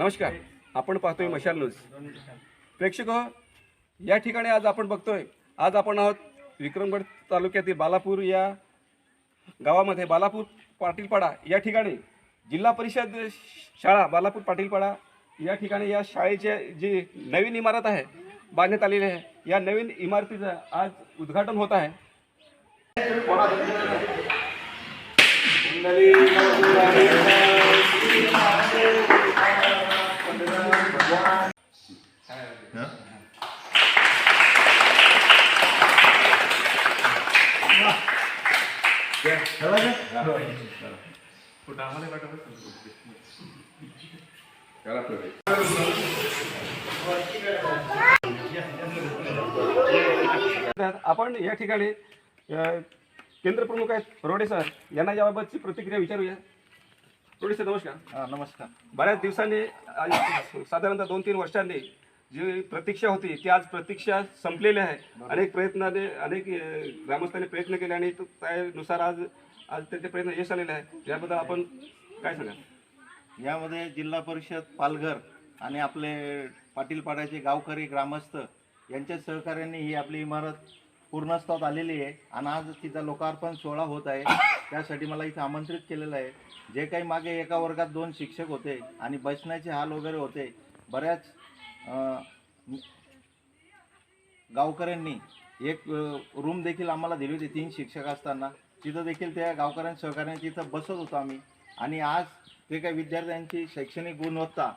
नमस्कार. आपण पाहतोय मशाल न्यूज. प्रेक्षक हो, या ठिकाणी आज आपण बघतोय आज आपण आहोत विक्रमगड तालुक्यातील बालापूर या गावामध्ये. बालापूर पाटीलपाडा या ठिकाणी जिल्हा परिषद शाळा बालापूर पाटीलपाडा या ठिकाणी या शाळेचे जी नवीन इमारत आहे बांधण्यात आलेली आहे या नवीन इमारतीचं आज उद्घाटन होत आहे. तर आपण या ठिकाणी केंद्र प्रमुख आहेत रोडे सर. यांना याबाबतची प्रतिक्रिया विचारूया. रोडे सर नमस्कार. हा नमस्कार. बऱ्याच दिवसांनी साधारणतः दोन तीन वर्षांनी जी प्रतीक्षा होती ती आज प्रतीक्षा संपलेली आहे. अनेक प्रयत्नाने अनेक ग्रामस्थांनी प्रयत्न केले आणि त्यानुसार आज आज त्यांचे प्रयत्न यश आलेले आहे. याबद्दल आपण काय सांगाल? यामध्ये जिल्हा परिषद पालघर आणि आपले पाटीलपाड्याचे गावकरी ग्रामस्थ यांच्या सहकार्याने ही आपली इमारत पूर्णत्वात आलेली आहे आणि आज तिचा लोकार्पण सोहळा होत आहे. त्यासाठी मला इथं आमंत्रित केलेलं आहे. जे काही मागे एका वर्गात दोन शिक्षक होते आणि बसण्याचे हाल वगैरे होते बऱ्याच गावकऱ्यांनी एक रूम देखील आम्हाला दिली होती. तीन शिक्षक असताना. तिथं देखील त्या गावकऱ्यांच्या सहकार्याने तिथं बसत होतो आम्ही. आणि आज ते काही विद्यार्थ्यांची शैक्षणिक गुणवत्ता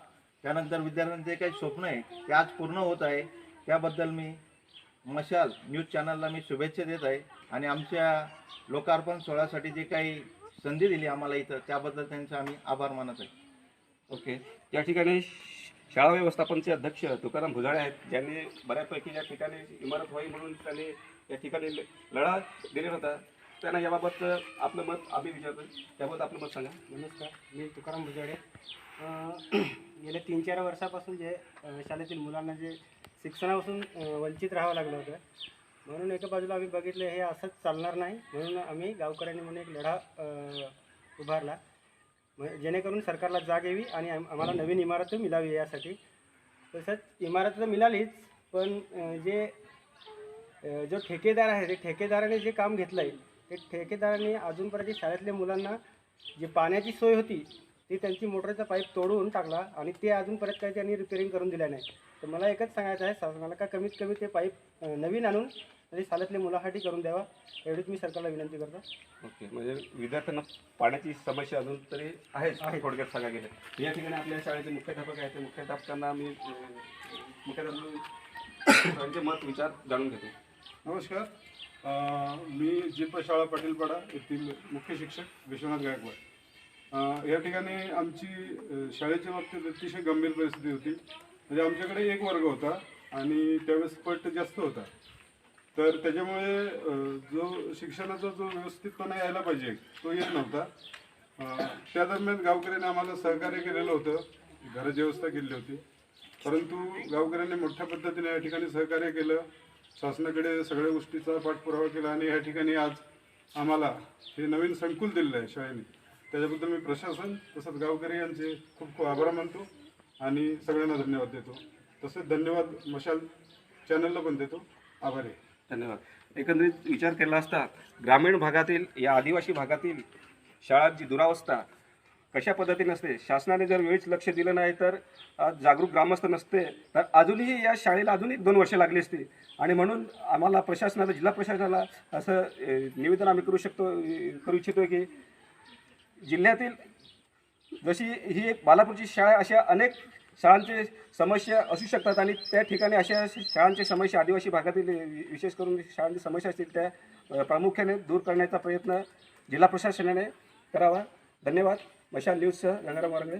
त्यानंतर विद्यार्थ्यांचे जे काही स्वप्न आहे ते आज पूर्ण होत आहे. त्याबद्दल मी मशाल न्यूज चॅनलला मी शुभेच्छा देत आहे. आणि आमच्या लोकार्पण सोहळ्यासाठी जे काही संधी दिली आम्हाला इथं त्याबद्दल त्यांचा आम्ही आभार मानत आहे. ओके. त्या ठिकाणी शाळा व्यवस्थापनचे अध्यक्ष तुकाराम भुजाळे आहेत ज्यांनी बऱ्यापैकी या ठिकाणी इमारत व्हावी म्हणून त्यांनी या ठिकाणी लढा दिलेला होता. त्यांना याबाबत आपलं मत आम्ही विचारतो त्याबाबत आपलं मत सांगा. नमस्कार मी तुकाराम भुजाडे गेल्या तीन चार वर्षापासून जे शाळेतील मुलांना जे शिक्षणापासून वंचित राहावं लागलं होतं म्हणून एका बाजूला आम्ही बघितलं हे असंच चालणार नाही म्हणून आम्ही गावकऱ्यांनी म्हणून एक लढा उभारला. म्हणजे जेणेकरून सरकारला जाग यावी आणि आम- आम्हाला नवीन इमारत मिळावी यासाठी. तसंच इमारत तर मिळालीच पण जे जो ठेकेदार आहे ते ठेकेदाराने जे काम घेतलं आहे ते ठेकेदाराने अजूनपर्यंत शाळेतल्या मुलांना जी पाण्याची सोय होती ती त्यांची मोटरचा पाईप तोडून टाकला आणि ते अजूनपर्यंत काही त्यांनी रिपेरिंग करून दिल्या नाही तर मला एकच सांगायचं आहे शासनाला का कमीत कमी ते पाईप नवीन आणून तरी शाळेतल्या मुलासाठी करून द्यावा एवढीच मी सरकारला विनंती करतो. ओके म्हणजे विद्यार्थ्यांना पाण्याची समस्या अजून तरी आहेच आहे. थोडक्यात सांगा गेलं या ठिकाणी आपल्या शाळेचे मुख्याध्यापक आहेत ते मुख्याध्यापकांना मी मुख्याध्यापक त्यांचे मत विचार जाणून घेतो. नमस्कार. अ, मी जिप शाळा पाटीलपाडा येथील मुख्य शिक्षक विश्वनाथ गायकवाड. अ, या ठिकाणी आमची अ, शाळेच्या बाबतीत अतिशय गंभीर परिस्थिती होती. म्हणजे आमच्याकडे एक वर्ग होता आणि त्यावेळेस पट जास्त होता. तर त्याच्यामुळे जो शिक्षणाचा जो व्यवस्थितपणा यायला पाहिजे तो येत नव्हता. त्या दरम्यान गावकऱ्यांनी आम्हाला सहकार्य केलेलं होतं. घराची व्यवस्था केली होती. परंतु गावकऱ्यांनी मोठ्या पद्धतीने या ठिकाणी सहकार्य केलं. शासनाकडे सगळ्या गोष्टीचा पाठपुरावा केला आणि या ठिकाणी आज आम्हाला हे नवीन संकुल दिलेलं आहे शाळेने. त्याच्याबद्दल मी प्रशासन तसंच गावकरी यांचे खूप खूप आभार मानतो आणि सगळ्यांना धन्यवाद देतो. तसेच धन्यवाद मशाल चॅनलला पण देतो. आभारी आहे. धन्यवाद. एकंदरीत विचार केला असता ग्रामीण भागातील या आदिवासी भागातील शाळांची दुरावस्था कशा पद्धतीने असते? शासनाने जर वेळीच लक्ष दिलं नाही तर जागरूक ग्रामस्थ नसते तर अजूनही या शाळेला अजूनही दोन वर्ष लागली असते. आणि म्हणून आम्हाला प्रशासनाला जिल्हा प्रशासनाला असं निवेदन आम्ही करू शकतो करू इच्छितो की जिल्ह्यातील जशी ही एक बालापूरची शाळा अशा अनेक शाळांचे समस्या असू शकतात आणि त्या ठिकाणी अशा शाळांची समस्या आदिवासी भागातील वि- विशेष करून शाळांची समस्या असतील त्या प्रामुख्याने दूर करण्याचा प्रयत्न जिल्हा प्रशासनाने करावा. धन्यवाद. मशाल न्यूजसह गंगाराम वारंगळे.